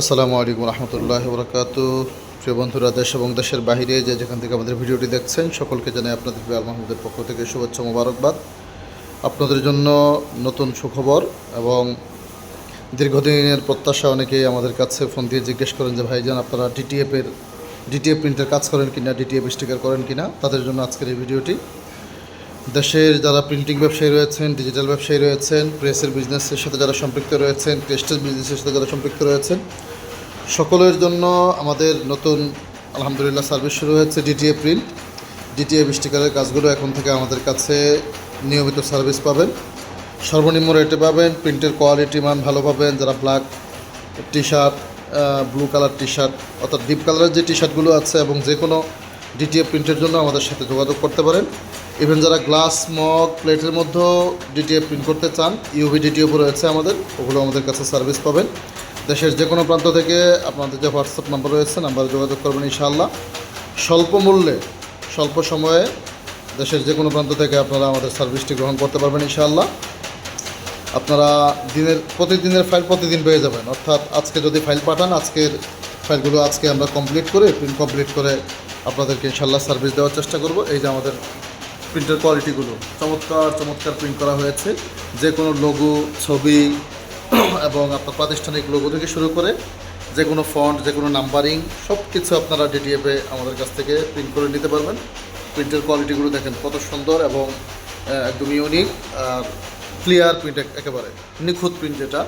আসসালামু আলাইকুম রহমতুল্লাহ বরকাত প্রিয় বন্ধুরা, দেশ এবং দেশের বাইরে যে যেখান থেকে আমাদের ভিডিওটি দেখছেন, সকলকে জানাই আপনাদের প্রিয় মাহমুদের পক্ষ থেকে শুভেচ্ছা মোবারকবাদ। আপনাদের জন্য নতুন সুখবর এবং দীর্ঘদিনের প্রত্যাশা, অনেকেই আমাদের কাছে ফোন দিয়ে জিজ্ঞেস করেন যে, ভাইজান, আপনারা ডিটিএফের ডিটিএফ প্রিন্টের কাজ করেন কিনা? ডিটিএফ স্টিকার করেন কিনা? তাদের জন্য আজকের এই ভিডিওটি দেশের যারা প্রিন্টিং ব্যবসায়ী রয়েছেন ডিজিটাল ব্যবসায়ী রয়েছেন প্রেসের বিজনেসের সাথে যারা সম্পৃক্ত রয়েছেন টেস্টের বিজনেসের সাথে যারা সম্পৃক্ত রয়েছেন, সকলের জন্য আমাদের নতুন, আলহামদুলিল্লাহ সার্ভিস শুরু হয়েছে ডিটিএ প্রিন্ট ডিটিএ স্টিকারের কাজগুলো এখন থেকে আমাদের কাছে নিয়মিত সার্ভিস পাবেন। সর্বনিম্ন রেটে পাবেন প্রিন্টের কোয়ালিটি মান ভালো পাবেন, যারা black T shirt blue colour T shirt অর্থাৎ ডিপ কালারের যে টি শার্টগুলো আছে এবং যে কোনো ডিটিএ প্রিন্টের জন্য আমাদের সাথে যোগাযোগ করতে পারেন। ইভেন যারা গ্লাস মগ প্লেটের মধ্যেও ডিটিএ প্রিন্ট করতে চান ইউভি ডিটিএফও রয়েছে আমাদের, ওগুলো আমাদের কাছে সার্ভিস পাবেন। দেশের যে কোনো প্রান্ত থেকে আপনাদের যে হোয়াটসঅ্যাপ নাম্বার রয়েছে নাম্বারে যোগাযোগ করবেন ইনশাআল্লাহ। স্বল্প মূল্যে, স্বল্প সময়ে দেশের যে কোনো প্রান্ত থেকে আপনারা আমাদের সার্ভিসটি গ্রহণ করতে পারবেন ইনশাআল্লাহ। আপনারা দিনের, প্রতিদিনের ফাইল প্রতিদিন পেয়ে যাবেন। অর্থাৎ আজকে যদি ফাইল পাঠান, আজকের ফাইলগুলো আজকে আমরা কমপ্লিট করে প্রিন্ট কমপ্লিট করে আপনাদেরকে ইনশাল্লাহ সার্ভিস দেওয়ার চেষ্টা করব। এই যে আমাদের প্রিন্টের কোয়ালিটিগুলো চমৎকার চমৎকার প্রিন্ট করা হয়েছে। যে কোনো লোগো ছবি এবং আপনার প্রাতিষ্ঠানিক লোগো থেকে শুরু করে যে কোনো ফন্ট যে কোনো নাম্বারিং সব কিছু আপনারা ডিটিএফে আমাদের কাছ থেকে প্রিন্ট করে নিতে পারবেন। প্রিন্টের কোয়ালিটিগুলো দেখেন কত সুন্দর এবং একদম ইউনিক আর ক্লিয়ার প্রিন্ট একেবারে নিখুঁত প্রিন্ট যেটা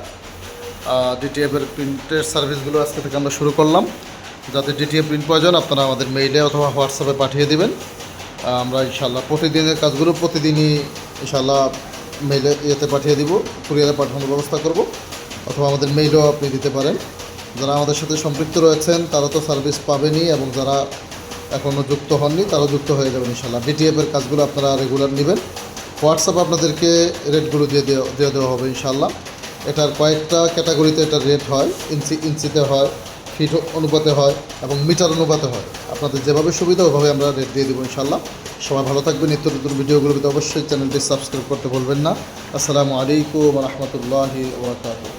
ডিটিএফ এর প্রিন্টের সার্ভিসগুলো আজকে থেকে আমরা শুরু করলাম। যাতে ডিটিএফ প্রিন্ট প্রয়োজন, আপনারা আমাদের মেইলে অথবা হোয়াটসঅ্যাপে পাঠিয়ে দিবেন। আমরা ইনশাল্লাহ প্রতিদিনের কাজগুলো প্রতিদিনই ইনশাল্লাহ মেইলে ইয়েতে পাঠিয়ে দিব কুরিয়ারে পাঠানোর ব্যবস্থা করব, অথবা আমাদের মেইলও আপনি দিতে পারেন। যারা আমাদের সাথে সম্পৃক্ত রয়েছেন, তারা তো সার্ভিস পাবেনই এবং যারা এখনও যুক্ত হননি তারাও যুক্ত হয়ে যাবেন ইনশাল্লাহ ডিটিএফ এর কাজগুলো আপনারা রেগুলার নেবেন। হোয়াটসঅ্যাপ আপনাদেরকে রেটগুলো দিয়ে দেওয়া দিয়ে দেওয়া হবে ইনশাল্লাহ এটার কয়েকটা ক্যাটাগরিতে এটা রেট হয়, ইঞ্চি, ইঞ্চিতে হয়। ফিট অনুপাতে হয় এবং মিটার অনুপাতে হয়। আপনাদের যেভাবে সুবিধা ওইভাবে আমরা রেট দিয়ে দেবো ইনশাল্লাহ সবাই ভালো থাকবেন। নিত্য নতুন ভিডিওগুলোতে অবশ্যই চ্যানেলটি সাবস্ক্রাইব করতে ভুলবেন না। আসসালামু আলাইকুম রহমতুল্লাহি ওবরাকাতুহ